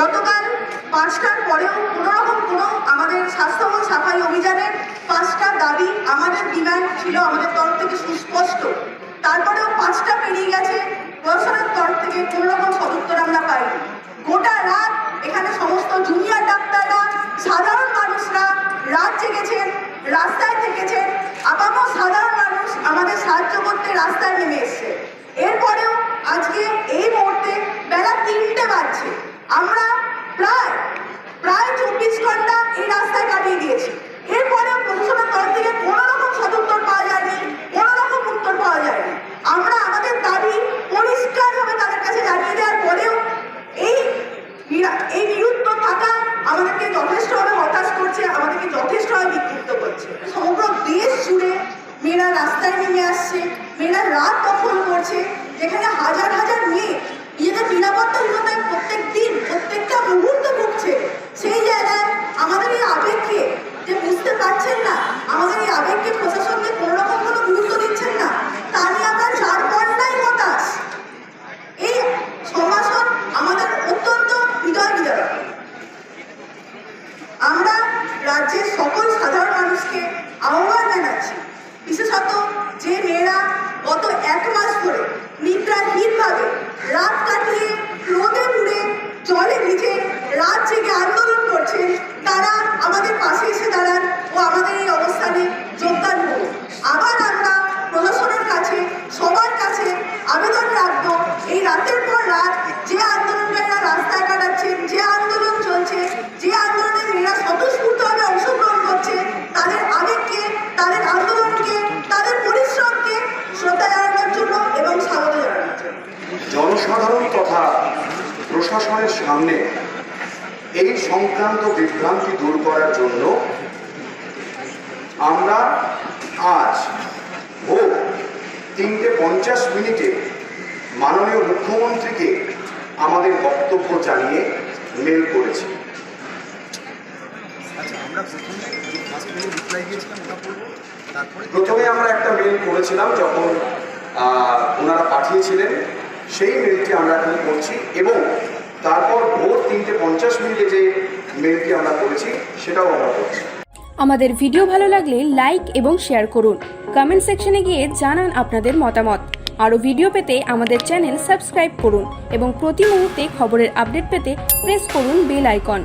গতকাল পাঁচটার পরেও কোনোরকম কোনো আমাদের স্বাস্থ্য সাফাই অভিযানের পাঁচটা দাবি আমাদের ডিমান্ড ছিল, আমাদের তরফ থেকে সুস্পষ্ট। তারপরেও পাঁচটা পেরিয়ে গেছে, প্রশাসনের তরফ থেকে কোনো রকম সদুত্তর আমরা পাইনি। গোটা রাত এখানে সমস্ত জুনিয়র ডাক্তাররা, সাধারণ মানুষরা রাত জেগেছেন, রাস্তায় থেকেছেন। আপামর সাধারণ মানুষ আমাদের সাহায্য করতে রাস্তায় নেমে এসছে। এরপরেও আজকে এই মুহূর্তে বেলা তিনটে বাজছে। আমরা প্রায় প্রায় চব্বিশ ঘণ্টা এই রাস্তায় কাটিয়ে দিয়েছি এরপরেও প্রশাসনের তরফ থেকে কোনো রকম সদুত্তর পাওয়া যায়নি কোনো রকম উত্তর পাওয়া যায়নি আমরা আমাদের দাবি পরিষ্কারভাবে তাদের কাছে জানিয়ে দেওয়ার পরেও এই নিরা- এই নিরুত্তর থাকা আমাদেরকে যথেষ্টভাবে হতাশ করছে আমাদেরকে যথেষ্টভাবে বিক্ষিপ্ত করছে সমগ্র দেশ জুড়ে মেয়েরা রাস্তায় নেমে আসছে মেয়েরা রাত দখল করছে যেখানে হাজার হাজার মেয়ে নিজেদের নিরাপত্তাহীনতায় প্রত্যেক দিন, প্রত্যেকটা মুহূর্ত ভুগছে। সেই জায়গায় আমাদের এই আবেগকে যে বুঝতে পারছেন না, আমাদের এই আবেগকে প্রশাসনকে কোনো রকম কোনো গুরুত্ব দিচ্ছেন না, তা নিয়ে আমরা চার পর্দায় হতাশ। এই সম্ভাষণ আমাদের অত্যন্ত হৃদয় বিদারক আমরা রাজ্যের সকল সাধারণ মানুষকে জেগে আন্দোলন করছেন তারা আমাদের পাশে এসে দাঁড়ান ও আমাদের এই অবস্থানে যোগদান করুন। আবার আমরা প্রশাসনের কাছে, সবার কাছে আবেদন রাখব, এই রাতের পর রাত যে আন্দোলনকারীরা রাস্তায় কাটাচ্ছেন, যে আন্দোলন চলছে, যে আন্দোলনে মেয়েরা স্বতঃস্ফূর্তভাবে অংশগ্রহণ করছে, তাদের আবেগকে, তাদের আন্দোলনকে, তাদের পরিশ্রমকে শ্রদ্ধা জানানোর জন্য এবং স্বাগত জানানোর জন্য। জনসাধারণ তথা প্রশাসনের সামনে এই সংক্রান্ত বিভ্রান্তি দূর করার জন্য আমরা আজ ভোর তিনটে পঞ্চাশ মিনিটে মাননীয় মুখ্যমন্ত্রীকে আমাদের বক্তব্য জানিয়ে মেল করেছি। আচ্ছা প্রথমে আমরা একটা মেল করেছিলাম যখন ওনারা পাঠিয়েছিলেন সেই মেলটি আমরা এখন করছি এবং তারপর ভোর তিনটে পঞ্চাশ মিনিটে যে মেলটি আমরা করেছি, সেটাও আমরা করছি। আমাদের ভিডিও ভালো লাগলে লাইক এবং শেয়ার করুন। কমেন্ট সেকশনে গিয়ে জানান আপনাদের মতামত। আরও ভিডিও পেতে আমাদের চ্যানেল সাবস্ক্রাইব করুন এবং প্রতি মুহূর্তে খবরের আপডেট পেতে প্রেস করুন বেল আইকন।